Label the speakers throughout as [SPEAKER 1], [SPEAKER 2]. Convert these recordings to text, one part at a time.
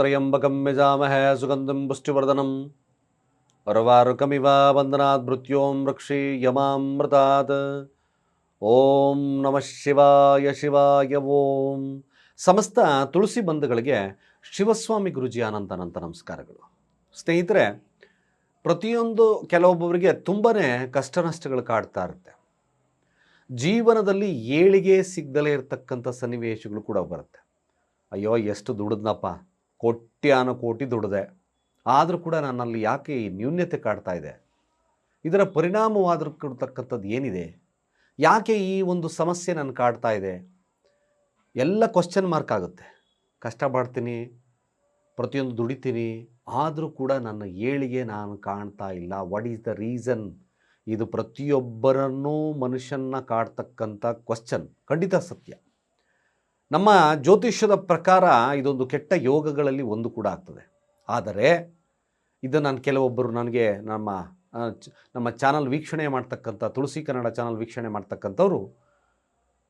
[SPEAKER 1] ತ್ರ್ಯಂಬಕಂ ಯಜಾಮಹೇ ಸುಗಂಧಂ ಪುಷ್ಟಿವರ್ಧನಂ ಅರ್ವಾರುಕಮಿವ ವಂದನಾತ್ ಮೃತ್ಯೋಂ ರಕ್ಷಿ ಯಮಾಮೃತಾತ್ ಓಂ ನಮಃ ಶಿವಾಯ ಶಿವಾಯ ಓಂ ಸಮಸ್ತ ತುಳಸಿ ಬಂಧುಗಳಿಗೆ ಶಿವಸ್ವಾಮಿ ಗುರುಜಿ ಅನಂತ ನಮಸ್ಕಾರಗಳು. ಸ್ನೇಹಿತರೆ, ಪ್ರತಿಯೊಂದು ಕೆಲವೊಬ್ಬರಿಗೆ ತುಂಬಾ ಕಷ್ಟ ನಷ್ಟಗಳು ಕಾಡ್ತಾ ಇರುತ್ತೆ. ಜೀವನದಲ್ಲಿ ಏಳಿಗೆ ಸಿಗ್ದಲೇ ಇರತಕ್ಕಂಥ ಸನ್ನಿವೇಶಗಳು ಕೂಡ ಬರುತ್ತೆ. ಅಯ್ಯೋ, ಎಷ್ಟು ದುಡಿದ್ನಪ್ಪ. ಕೋಟ್ಯಾನು ಕೋಟಿ ದುಡಿದೆ. ಆದರೂ ಕೂಡ ನನ್ನಲ್ಲಿ ಯಾಕೆ ಈ ನ್ಯೂನ್ಯತೆ ಕಾಡ್ತಾ ಇದೆ? ಇದರ ಪರಿಣಾಮವಾದರೂ ಕೊಡ್ತಕ್ಕಂಥದ್ದು ಏನಿದೆ? ಯಾಕೆ ಈ ಒಂದು ಸಮಸ್ಯೆ ನನ್ನ ಕಾಡ್ತಾ ಇದೆ? ಎಲ್ಲ ಕ್ವಶನ್ ಮಾರ್ಕ್ ಆಗುತ್ತೆ. ಕಷ್ಟಪಡ್ತೀನಿ ಪ್ರತಿಯೊಂದು ದುಡಿತೀನಿ, ಆದರೂ ಕೂಡ ನನ್ನ ಏಳಿಗೆ ನಾನು ಕಾಣ್ತಾ ಇಲ್ಲ. ವಾಟ್ ಈಸ್ ದ ರೀಸನ್ ಇದು ಪ್ರತಿಯೊಬ್ಬರನ್ನೂ ಮನುಷ್ಯನ್ನ ಕಾಡ್ತಕ್ಕಂಥ ಕ್ವಶನ್ ಖಂಡಿತ ಸತ್ಯ. ನಮ್ಮ ಜ್ಯೋತಿಷ್ಯದ ಪ್ರಕಾರ ಇದೊಂದು ಕೆಟ್ಟ ಯೋಗಗಳಲ್ಲಿ ಒಂದು ಕೂಡ ಆಗ್ತದೆ. ಆದರೆ ಇದು ನಾನು ಕೆಲವೊಬ್ಬರು ನನಗೆ ನಮ್ಮ ನಮ್ಮ ಚಾನಲ್ ವೀಕ್ಷಣೆ ಮಾಡ್ತಕ್ಕಂಥ, ತುಳಸಿ ಕನ್ನಡ ಚಾನಲ್ ವೀಕ್ಷಣೆ ಮಾಡ್ತಕ್ಕಂಥವ್ರು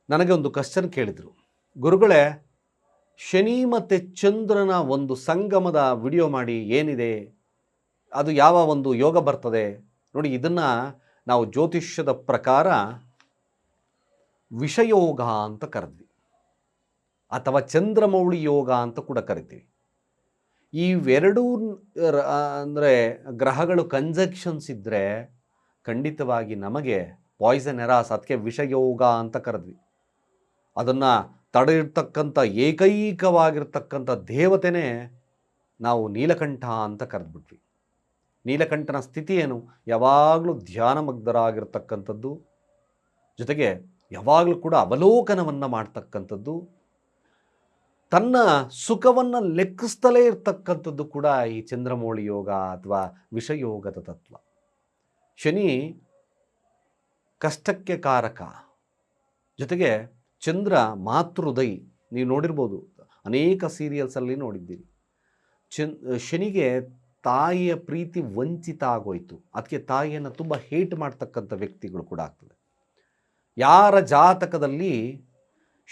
[SPEAKER 1] ನನಗೆ ಒಂದು ಕ್ವಶನ್ ಕೇಳಿದರು. ಗುರುಗಳೇ, ಶನಿ ಮತ್ತು ಚಂದ್ರನ ಒಂದು ಸಂಗಮದ ವಿಡಿಯೋ ಮಾಡಿ ಏನಿದೆ? ಅದು ಯಾವ ಒಂದು ಯೋಗ ಬರ್ತದೆ? ನೋಡಿ, ಇದನ್ನು ನಾವು ಜ್ಯೋತಿಷ್ಯದ ಪ್ರಕಾರ ವಿಷಯೋಗ ಅಂತ ಕರೆದ್ವಿ. ಅಥವಾ ಚಂದ್ರಮೌಳಿ ಯೋಗ ಅಂತ ಕೂಡ ಕರಿತೀವಿ. ಇವೆರಡೂ ಅಂದರೆ ಗ್ರಹಗಳು ಕಂಜಕ್ಷನ್ಸ್ ಇದ್ದರೆ ಖಂಡಿತವಾಗಿ ನಮಗೆ ಪಾಯ್ಸನ್ ಎರಾಸ್ ಅದಕ್ಕೆ ವಿಷಯೋಗ ಅಂತ ಕರೆದ್ವಿ. ಅದನ್ನು ತಡೆಯಿರ್ತಕ್ಕಂಥ ಏಕೈಕವಾಗಿರ್ತಕ್ಕಂಥ ದೇವತೆನೇ ನಾವು ನೀಲಕಂಠ ಅಂತ ಕರೆದ್ಬಿಟ್ವಿ. ನೀಲಕಂಠನ ಸ್ಥಿತಿ ಏನು? ಯಾವಾಗಲೂ ಧ್ಯಾನಮಗ್ಧರಾಗಿರ್ತಕ್ಕಂಥದ್ದು ಜೊತೆಗೆ ಯಾವಾಗಲೂ ಕೂಡ ಅವಲೋಕನವನ್ನು ಮಾಡ್ತಕ್ಕಂಥದ್ದು ತನ್ನ ಸುಖವನ್ನು ಲೆಕ್ಕಿಸ್ತಲೇ ಇರ್ತಕ್ಕಂಥದ್ದು ಕೂಡ ಈ ಚಂದ್ರಮೌಳಿ ಯೋಗ ಅಥವಾ ವಿಷಯೋಗದ ತತ್ವ. ಶನಿ ಕಷ್ಟಕ್ಕೆ ಕಾರಕ. ಜೊತೆಗೆ ಚಂದ್ರ ಮಾತೃದೈ ನೀವು ನೋಡಿರ್ಬೋದು, ಅನೇಕ ಸೀರಿಯಲ್ಸಲ್ಲಿ ನೋಡಿದ್ದೀರಿ. ಚನ್, ಶನಿಗೆ ತಾಯಿಯ ಪ್ರೀತಿ ವಂಚಿತ ಆಗೋಯ್ತು. ಅದಕ್ಕೆ ತಾಯಿಯನ್ನು ತುಂಬ ಹೇಟ್ ಮಾಡ್ತಕ್ಕಂಥ ವ್ಯಕ್ತಿಗಳು ಕೂಡ ಆಗ್ತದೆ. ಯಾರ ಜಾತಕದಲ್ಲಿ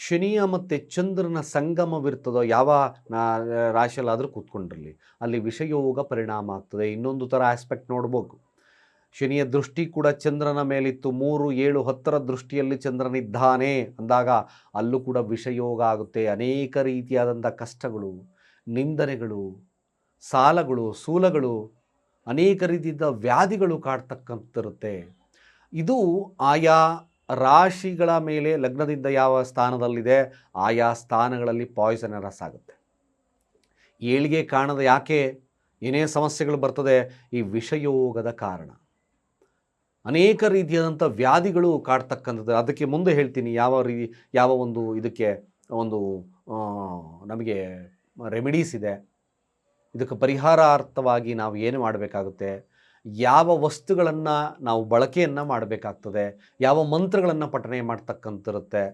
[SPEAKER 1] ಶನಿಯ ಮತ್ತು ಚಂದ್ರನ ಸಂಗಮವಿರ್ತದೋ ಯಾವ ರಾಶಿಯಲ್ಲಾದರೂ ಕೂತ್ಕೊಂಡಿರಲಿ. ಅಲ್ಲಿ ವಿಷಯೋಗ ಪರಿಣಾಮ ಆಗ್ತದೆ. ಇನ್ನೊಂದು ಥರ ಆಸ್ಪೆಕ್ಟ್ ನೋಡ್ಬೇಕು ಶನಿಯ ದೃಷ್ಟಿ ಕೂಡ ಚಂದ್ರನ ಮೇಲಿತ್ತು. ಮೂರು, ಏಳು, ಹತ್ತರ ದೃಷ್ಟಿಯಲ್ಲಿ ಚಂದ್ರನಿದ್ದಾನೆ ಅಂದಾಗ ಅಲ್ಲೂ ಕೂಡ ವಿಷಯೋಗ ಆಗುತ್ತೆ. ಅನೇಕ ರೀತಿಯಾದಂಥ ಕಷ್ಟಗಳು, ನಿಂದನೆಗಳು, ಸಾಲಗಳು, ಸೂಲಗಳು, ಅನೇಕ ರೀತಿಯ ವ್ಯಾಧಿಗಳು ಕಾಡ್ತಕ್ಕಂತಿರುತ್ತೆ ಇದು ಆಯಾ ರಾಶಿಗಳ ಮೇಲೆ ಲಗ್ನದಿಂದ ಯಾವ ಸ್ಥಾನದಲ್ಲಿದೆ, ಆಯಾ ಸ್ಥಾನಗಳಲ್ಲಿ ಪಾಯ್ಸನರಸ್ ಆಗುತ್ತೆ. ಏಳಿಗೆ ಕಾಣದ ಯಾಕೆ? ಏನೇ ಸಮಸ್ಯೆಗಳು ಬರ್ತದೆ, ಈ ವಿಷಯೋಗದ ಕಾರಣ. ಅನೇಕ ರೀತಿಯಾದಂಥ ವ್ಯಾಧಿಗಳು ಕಾಡ್ತಕ್ಕಂಥದ್ದು. ಅದಕ್ಕೆ ಮುಂದೆ ಹೇಳ್ತೀನಿ, ಯಾವ ರೀ, ಯಾವ ಒಂದು ಇದಕ್ಕೆ, ಒಂದು ನಮಗೆ ರೆಮಿಡೀಸ್ ಇದೆ. ಇದಕ್ಕೆ ಪರಿಹಾರಾರ್ಥವಾಗಿ ನಾವು ಏನು ಮಾಡಬೇಕಾಗುತ್ತೆ? ಯಾವ ವಸ್ತುಗಳನ್ನು ನಾವು ಬಳಕೆಯನ್ನು ಮಾಡಬೇಕಾಗ್ತದೆ, ಯಾವ ಮಂತ್ರಗಳನ್ನು ಪಠನೆ ಮಾಡ್ತಕ್ಕಂಥಿರುತ್ತೆ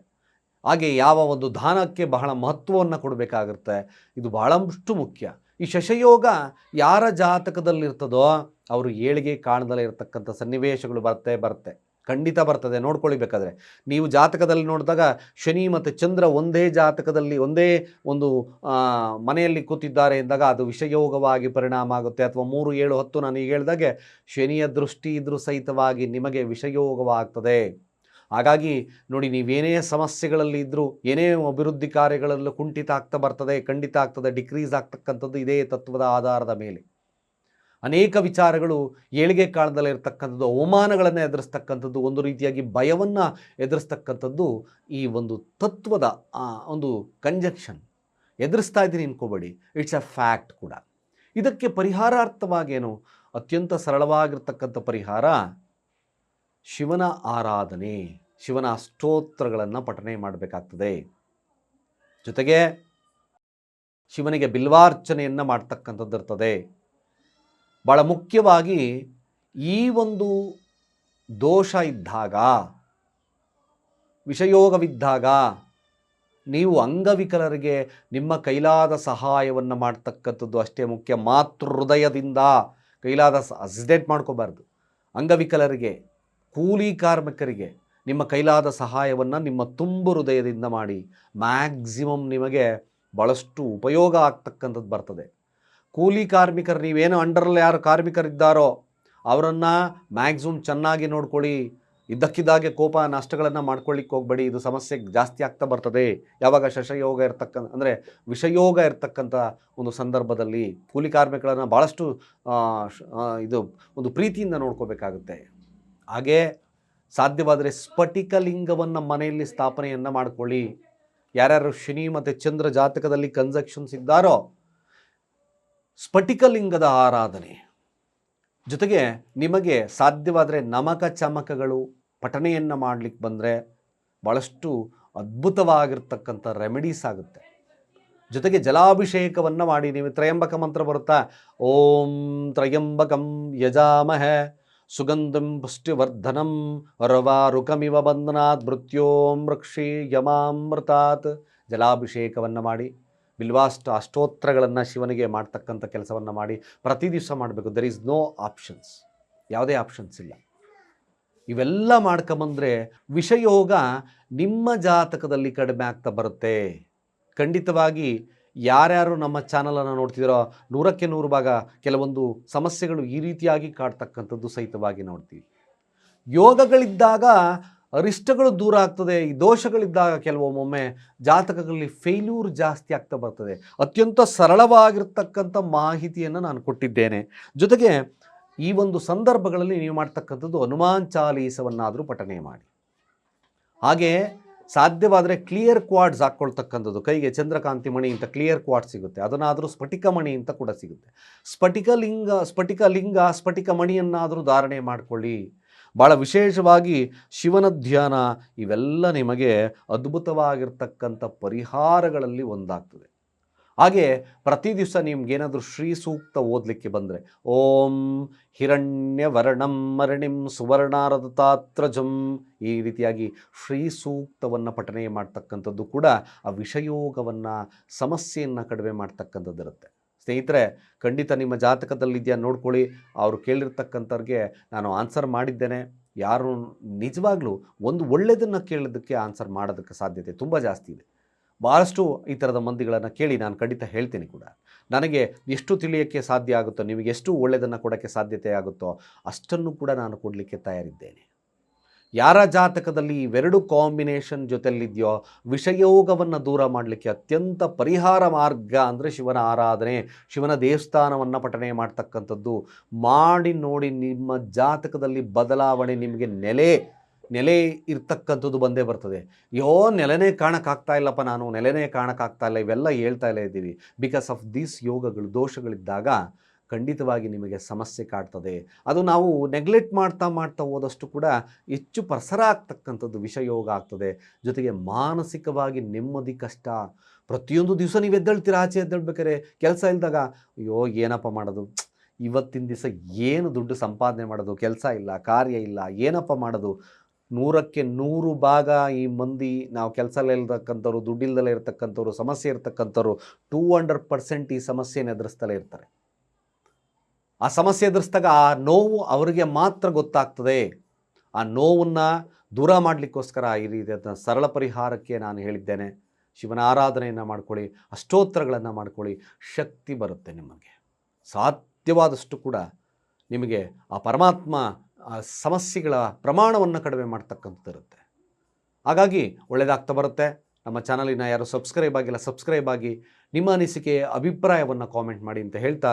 [SPEAKER 1] ಹಾಗೆ ಯಾವ ಒಂದು ದಾನಕ್ಕೆ ಬಹಳ ಮಹತ್ವವನ್ನು ಕೊಡಬೇಕಾಗುತ್ತೆ, ಇದು ಬಹಳಷ್ಟು ಮುಖ್ಯ. ಈ ಶಶಯೋಗ ಯಾರ ಜಾತಕದಲ್ಲಿರ್ತದೋ, ಅವರು ಏಳಿಗೆ ಕಾಣದಲ್ಲೇ ಇರತಕ್ಕಂಥ ಸನ್ನಿವೇಶಗಳು ಬರುತ್ತೆ ಬರುತ್ತೆ. ಖಂಡಿತ ಬರ್ತದೆ ನೋಡ್ಕೊಳ್ಳಿ ಬೇಕಾದ್ರೆ ನೀವು ಜಾತಕದಲ್ಲಿ ನೋಡಿದಾಗ ಶನಿ ಮತ್ತು ಚಂದ್ರ ಒಂದೇ ಜಾತಕದಲ್ಲಿ, ಒಂದೇ ಒಂದು ಮನೆಯಲ್ಲಿ ಕೂತಿದ್ದಾರೆ ಎಂದಾಗ ಅದು ವಿಷಯೋಗವಾಗಿ ಪರಿಣಾಮ ಆಗುತ್ತೆ. ಅಥವಾ ಮೂರು, ಏಳು, ಹತ್ತು ನಾನು ಈಗ ಹೇಳಿದಾಗೆ, ಶನಿಯ ದೃಷ್ಟಿ ಇದ್ರೂ ಸಹಿತವಾಗಿ ನಿಮಗೆ ವಿಷಯೋಗವಾಗ್ತದೆ ಹಾಗಾಗಿ ನೋಡಿ, ನೀವೇನೇ ಸಮಸ್ಯೆಗಳಲ್ಲಿ ಇದ್ದರೂ ಏನೇ ಅಭಿವೃದ್ಧಿ ಕಾರ್ಯಗಳಲ್ಲೂ ಕುಂಠಿತ ಆಗ್ತಾ ಬರ್ತದೆ, ಖಂಡಿತ ಆಗ್ತದೆ, ಡಿಕ್ರೀಸ್ ಆಗ್ತಕ್ಕಂಥದ್ದು ಇದೇ ತತ್ವದ ಆಧಾರದ ಮೇಲೆ. ಅನೇಕ ವಿಚಾರಗಳು ಏಳಿಗೆ ಕಾಲದಲ್ಲಿ ಇರತಕ್ಕಂಥದ್ದು, ಅವಮಾನಗಳನ್ನು ಎದುರಿಸ್ತಕ್ಕಂಥದ್ದು, ಒಂದು ರೀತಿಯಾಗಿ ಭಯವನ್ನು ಎದುರಿಸ್ತಕ್ಕಂಥದ್ದು ಈ ಒಂದು ತತ್ವದ ಒಂದು ಕಂಜಕ್ಷನ್ ಎದುರಿಸ್ತಾ ಇದ್ದೀನಿ ಅನ್ಕೋಬೇಡಿ. ಇಟ್ಸ್ ಅ ಫ್ಯಾಕ್ಟ್ ಕೂಡ. ಇದಕ್ಕೆ ಪರಿಹಾರಾರ್ಥವಾಗೇನು? ಅತ್ಯಂತ ಸರಳವಾಗಿರ್ತಕ್ಕಂಥ ಪರಿಹಾರ ಶಿವನ ಆರಾಧನೆ, ಶಿವನ ಸ್ತೋತ್ರಗಳನ್ನು ಪಠನೆ ಮಾಡಬೇಕಾಗ್ತದೆ. ಜೊತೆಗೆ ಶಿವನಿಗೆ ಬಿಲ್ವಾರ್ಚನೆಯನ್ನು ಮಾಡ್ತಕ್ಕಂಥದ್ದು ಇರ್ತದೆ ಭಾಳ ಮುಖ್ಯವಾಗಿ ಈ ಒಂದು ದೋಷ ಇದ್ದಾಗ, ವಿಷಯೋಗವಿದ್ದಾಗ ನೀವು ಅಂಗವಿಕಲರಿಗೆ ನಿಮ್ಮ ಕೈಲಾದ ಸಹಾಯವನ್ನು ಮಾಡ್ತಕ್ಕಂಥದ್ದು ಅಷ್ಟೇ ಮುಖ್ಯ. ಮಾತೃ ಹೃದಯದಿಂದ ಕೈಲಾದ ಅಸಿಡೇಟ್ ಮಾಡ್ಕೋಬಾರ್ದು. ಅಂಗವಿಕಲರಿಗೆ, ಕೂಲಿ ಕಾರ್ಮಿಕರಿಗೆ ನಿಮ್ಮ ಕೈಲಾದ ಸಹಾಯವನ್ನು ನಿಮ್ಮ ತುಂಬು ಹೃದಯದಿಂದ ಮಾಡಿ, ಮ್ಯಾಕ್ಸಿಮಮ್ ನಿಮಗೆ ಭಾಳಷ್ಟು ಉಪಯೋಗ ಆಗ್ತಕ್ಕಂಥದ್ದು ಬರ್ತದೆ. ಕೂಲಿ ಕಾರ್ಮಿಕರು, ನೀವೇನು ಅಂಡರಲ್ಲಿ ಯಾರು ಕಾರ್ಮಿಕರಿದ್ದಾರೋ ಅವರನ್ನು ಮ್ಯಾಕ್ಸಿಮಮ್ ಚೆನ್ನಾಗಿ ನೋಡ್ಕೊಳ್ಳಿ. ಇದ್ದಕ್ಕಿದ್ದಾಗೆ ಕೋಪ ನಷ್ಟಗಳನ್ನು ಮಾಡ್ಕೊಳ್ಳಿಕ್ಕೆ ಹೋಗಬೇಡಿ. ಇದು ಸಮಸ್ಯೆ ಜಾಸ್ತಿ ಆಗ್ತಾ ಬರ್ತದೆ. ಯಾವಾಗ ಶಶಯೋಗ ಇರ್ತಕ್ಕಂಥ ಅಂದರೆ ವಿಷಯೋಗ ಇರ್ತಕ್ಕಂಥ ಒಂದು ಸಂದರ್ಭದಲ್ಲಿ ಕೂಲಿ ಕಾರ್ಮಿಕರನ್ನು ಭಾಳಷ್ಟು ಇದು ಒಂದು ಪ್ರೀತಿಯಿಂದ ನೋಡ್ಕೋಬೇಕಾಗುತ್ತೆ. ಹಾಗೇ ಸಾಧ್ಯವಾದರೆ ಸ್ಫಟಿಕಲಿಂಗವನ್ನು ಮನೆಯಲ್ಲಿ ಸ್ಥಾಪನೆಯನ್ನು ಮಾಡ್ಕೊಳ್ಳಿ. ಯಾರ್ಯಾರು ಶನಿ ಮತ್ತು ಚಂದ್ರ ಜಾತಕದಲ್ಲಿ ಕನ್ಸಕ್ಷನ್ಸ್ ಇದ್ದಾರೋ ಸ್ಫಟಿಕಲಿಂಗದ ಆರಾಧನೆ. ಜೊತೆಗೆ ನಿಮಗೆ ಸಾಧ್ಯವಾದರೆ ನಮಕ ಚಮಕಗಳು ಪಠಣೆಯನ್ನು ಮಾಡಲಿಕ್ಕೆ ಬಂದರೆ ಭಾಳಷ್ಟು ಅದ್ಭುತವಾಗಿರ್ತಕ್ಕಂಥ ರೆಮಿಡೀಸ್ ಆಗುತ್ತೆ. ಜೊತೆಗೆ ಜಲಾಭಿಷೇಕವನ್ನು ಮಾಡಿ, ನೀವು ತ್ರಯಂಬಕ ಮಂತ್ರ ಬರುತ್ತಾ? ಓಂ ತ್ರಯಂಬಕಂ ಯಜಾಮಹ ಸುಗಂಧಂ ಪುಷ್ಟಿವರ್ಧನಂ ರವಾರುಕಮಿವ ಬಂಧನಾತ್ ಮೃತ್ಯೋಂ ರಕ್ಷಿ ಯಮಾಮೃತಾತ್ ಜಲಾಭಿಷೇಕವನ್ನು ಮಾಡಿ ಬಿಲ್ವಾಷ್ಟ ಅಷ್ಟೋತ್ರಗಳನ್ನು ಶಿವನಿಗೆ ಮಾಡ್ತಕ್ಕಂಥ ಕೆಲಸವನ್ನು ಮಾಡಿ ಪ್ರತಿ ದಿವಸ ಮಾಡಬೇಕು. ದರ್ ಈಸ್ ನೋ ಆಪ್ಷನ್ಸ್ ಯಾವುದೇ ಆಪ್ಷನ್ಸ್ ಇಲ್ಲ. ಇವೆಲ್ಲ ಮಾಡ್ಕೊಂಬಂದರೆ ವಿಷಯೋಗ ನಿಮ್ಮ ಜಾತಕದಲ್ಲಿ ಕಡಿಮೆ ಆಗ್ತಾ ಬರುತ್ತೆ. ಖಂಡಿತವಾಗಿ ಯಾರ್ಯಾರು ನಮ್ಮ ಚಾನಲನ್ನು ನೋಡ್ತಿದ್ದೀರೋ ನೂರಕ್ಕೆ ನೂರು ಭಾಗ ಕೆಲವೊಂದು ಸಮಸ್ಯೆಗಳು ಈ ರೀತಿಯಾಗಿ ಕಾಡ್ತಕ್ಕಂಥದ್ದು ಸಹಿತವಾಗಿ ನೋಡ್ತೀವಿ. ಯೋಗಗಳಿದ್ದಾಗ ಅರಿಷ್ಟಗಳು ದೂರ ಆಗ್ತದೆ, ಈ ದೋಷಗಳಿದ್ದಾಗ ಕೆಲವೊಮ್ಮೊಮ್ಮೆ ಜಾತಕಗಳಲ್ಲಿ ಫೇಲ್ಯೂರ್ ಜಾಸ್ತಿ ಆಗ್ತಾ ಬರ್ತದೆ. ಅತ್ಯಂತ ಸರಳವಾಗಿರ್ತಕ್ಕಂಥ ಮಾಹಿತಿಯನ್ನು ನಾನು ಕೊಟ್ಟಿದ್ದೇನೆ. ಜೊತೆಗೆ ಈ ಒಂದು ಸಂದರ್ಭಗಳಲ್ಲಿ ನೀವು ಮಾಡ್ತಕ್ಕಂಥದ್ದು ಹನುಮಾನ್ ಚಾಲೀಸವನ್ನಾದರೂ ಪಠನೆ ಮಾಡಿ. ಹಾಗೆ ಸಾಧ್ಯವಾದರೆ ಕ್ಲಿಯರ್ ಕ್ವಾಡ್ಸ್ ಹಾಕ್ಕೊಳ್ತಕ್ಕಂಥದ್ದು. ಕೈಗೆ ಚಂದ್ರಕಾಂತಿ ಮಣಿ ಅಂತ ಕ್ಲಿಯರ್ ಕ್ವಾಡ್ ಸಿಗುತ್ತೆ. ಅದನ್ನಾದರೂ ಸ್ಫಟಿಕ ಮಣಿ ಅಂತ ಕೂಡ ಸಿಗುತ್ತೆ. ಸ್ಫಟಿಕ ಲಿಂಗ ಸ್ಫಟಿಕ ಲಿಂಗ, ಸ್ಫಟಿಕ ಮಣಿಯನ್ನಾದರೂ ಧಾರಣೆ ಮಾಡಿಕೊಳ್ಳಿ. ಭಾಳ ವಿಶೇಷವಾಗಿ ಶಿವನ ಧ್ಯಾನ ಇವೆಲ್ಲ ನಿಮಗೆ ಅದ್ಭುತವಾಗಿರ್ತಕ್ಕಂಥ ಪರಿಹಾರಗಳಲ್ಲಿ ಒಂದಾಗ್ತದೆ. ಹಾಗೆ ಪ್ರತಿ ದಿವಸ ನಿಮ್ಗೇನಾದರೂ ಶ್ರೀ ಸೂಕ್ತ ಓದಲಿಕ್ಕೆ ಬಂದರೆ, ಓಂ ಹಿರಣ್ಯ ವರ್ಣಂ ಮರಣಿಂ ಸುವರ್ಣಾರದತಾತ್ರಜಂ, ಈ ರೀತಿಯಾಗಿ ಶ್ರೀ ಸೂಕ್ತವನ್ನು ಪಠನೆ ಮಾಡ್ತಕ್ಕಂಥದ್ದು ಕೂಡ ಆ ವಿಷಯೋಗವನ್ನು ಸಮಸ್ಯೆಯನ್ನು ಕಡಿಮೆ ಮಾಡ್ತಕ್ಕಂಥದ್ದಿರುತ್ತೆ. ಸ್ನೇಹಿತರೆ, ಖಂಡಿತ ನಿಮ್ಮ ಜಾತಕದಲ್ಲಿದೆಯಾ ನೋಡ್ಕೊಳ್ಳಿ. ಅವರು ಕೇಳಿರ್ತಕ್ಕಂಥವ್ರಿಗೆ ನಾನು ಆನ್ಸರ್ ಮಾಡಿದ್ದೇನೆ. ಯಾರು ನಿಜವಾಗ್ಲೂ ಒಂದು ಒಳ್ಳೆಯದನ್ನು ಕೇಳೋದಕ್ಕೆ ಆನ್ಸರ್ ಮಾಡೋದಕ್ಕೆ ಸಾಧ್ಯತೆ ತುಂಬ ಜಾಸ್ತಿ ಇದೆ. ಭಾಳಷ್ಟು ಈ ಥರದ ಮಂದಿಗಳನ್ನು ಕೇಳಿ ನಾನು ಖಂಡಿತ ಹೇಳ್ತೀನಿ ಕೂಡ. ನನಗೆ ಎಷ್ಟು ತಿಳಿಯೋಕ್ಕೆ ಸಾಧ್ಯ ಆಗುತ್ತೋ, ನಿಮಗೆ ಎಷ್ಟು ಒಳ್ಳೆಯದನ್ನು ಕೊಡೋಕ್ಕೆ ಸಾಧ್ಯತೆ ಆಗುತ್ತೋ, ಅಷ್ಟನ್ನು ಕೂಡ ನಾನು ಕೊಡಲಿಕ್ಕೆ ತಯಾರಿದ್ದೇನೆ. ಯಾರ ಜಾತಕದಲ್ಲಿ ಇವೆರಡು ಕಾಂಬಿನೇಷನ್ ಜೊತೆಲಿದೆಯೋ ವಿಷಯೋಗವನ್ನು ದೂರ ಮಾಡಲಿಕ್ಕೆ ಅತ್ಯಂತ ಪರಿಹಾರ ಮಾರ್ಗ ಅಂದರೆ ಶಿವನ ಆರಾಧನೆ, ಶಿವನ ದೇವಸ್ಥಾನವನ್ನು ಪಠನೆ ಮಾಡ್ತಕ್ಕಂಥದ್ದು. ಮಾಡಿ ನೋಡಿ ನಿಮ್ಮ ಜಾತಕದಲ್ಲಿ ಬದಲಾವಣೆ ನಿಮಗೆ ನೆಲೆ ನೆಲೆ ಇರ್ತಕ್ಕಂಥದ್ದು ಬಂದೇ ಬರ್ತದೆ. ಯೋ, ನೆಲೆನೇ ಕಾಣಕ್ಕಾಗ್ತಾ ಇಲ್ಲಪ್ಪ ನಾನು, ನೆಲೆನೇ ಕಾಣಕ್ಕಾಗ್ತಾ ಇಲ್ಲ, ಇವೆಲ್ಲ ಹೇಳ್ತಾ ಇಲ್ಲ ಇದ್ದೀವಿ. ಬಿಕಾಸ್ ಆಫ್ ದೀಸ್ ಯೋಗಗಳು, ದೋಷಗಳಿದ್ದಾಗ ಖಂಡಿತವಾಗಿ ನಿಮಗೆ ಸಮಸ್ಯೆ ಕಾಡ್ತದೆ. ಅದು ನಾವು ನೆಗ್ಲೆಕ್ಟ್ ಮಾಡ್ತಾ ಮಾಡ್ತಾ ಹೋದಷ್ಟು ಕೂಡ ಹೆಚ್ಚು ಪ್ರಸರ ಆಗ್ತಕ್ಕಂಥದ್ದು ವಿಷಯೋಗ ಆಗ್ತದೆ. ಜೊತೆಗೆ ಮಾನಸಿಕವಾಗಿ ನೆಮ್ಮದಿ ಕಷ್ಟ. ಪ್ರತಿಯೊಂದು ದಿವಸ ನೀವು ಎದ್ದೇಳ್ತೀರ? ಆಚೆ ಎದ್ದೇಳ್ಬೇಕಾದ್ರೆ ಕೆಲಸ ಇಲ್ದಾಗ, ಅಯ್ಯೋ, ಏನಪ್ಪ ಮಾಡೋದು? ಇವತ್ತಿನ ದಿವಸ ಏನು ದುಡ್ಡು ಸಂಪಾದನೆ ಮಾಡೋದು? ಕೆಲಸ ಇಲ್ಲ, ಕಾರ್ಯ ಇಲ್ಲ, ಏನಪ್ಪ ಮಾಡೋದು? ನೂರಕ್ಕೆ ನೂರು ಭಾಗ ಈ ಮಂದಿ, ನಾವು ಕೆಲಸ ಇಲ್ತಕ್ಕಂಥವ್ರು ದುಡ್ಡಿಲ್ದಲೇ ಇರ್ತಕ್ಕಂಥವ್ರು, ಸಮಸ್ಯೆ ಇರ್ತಕ್ಕಂಥವ್ರು ಟೂ ಹಂಡ್ರೆಡ್ ಪರ್ಸೆಂಟ್ ಈ ಸಮಸ್ಯೆನ ಎದುರಿಸ್ತಲೇ ಇರ್ತಾರೆ. ಆ ಸಮಸ್ಯೆ ಎದುರಿಸಿದಾಗ ಆ ನೋವು ಅವರಿಗೆ ಮಾತ್ರ ಗೊತ್ತಾಗ್ತದೆ. ಆ ನೋವನ್ನು ದೂರ ಮಾಡಲಿಕ್ಕೋಸ್ಕರ ಈ ರೀತಿಯಾದ ಸರಳ ಪರಿಹಾರಕ್ಕೆ ನಾನು ಹೇಳಿದ್ದೇನೆ. ಶಿವನ ಆರಾಧನೆಯನ್ನು ಮಾಡ್ಕೊಳ್ಳಿ, ಅಷ್ಟೋತ್ತರಗಳನ್ನು ಮಾಡ್ಕೊಳ್ಳಿ, ಶಕ್ತಿ ಬರುತ್ತೆ ನಿಮಗೆ. ಸಾಧ್ಯವಾದಷ್ಟು ಕೂಡ ನಿಮಗೆ ಆ ಪರಮಾತ್ಮ ಸಮಸ್ಯೆಗಳ ಪ್ರಮಾಣವನ್ನು ಕಡಿಮೆ ಮಾಡ್ತಕ್ಕಂಥದ್ದಿರುತ್ತೆ ಹಾಗಾಗಿ ಒಳ್ಳೆಯದಾಗ್ತಾ ಬರುತ್ತೆ. ನಮ್ಮ ಚಾನಲಿನ ಯಾರು ಸಬ್ಸ್ಕ್ರೈಬ್ ಆಗಿಲ್ಲ, ಸಬ್ಸ್ಕ್ರೈಬ್ ಆಗಿ ನಿಮ್ಮ ಅನಿಸಿಕೆ, ಅಭಿಪ್ರಾಯವನ್ನು ಕಾಮೆಂಟ್ ಮಾಡಿ ಅಂತ ಹೇಳ್ತಾ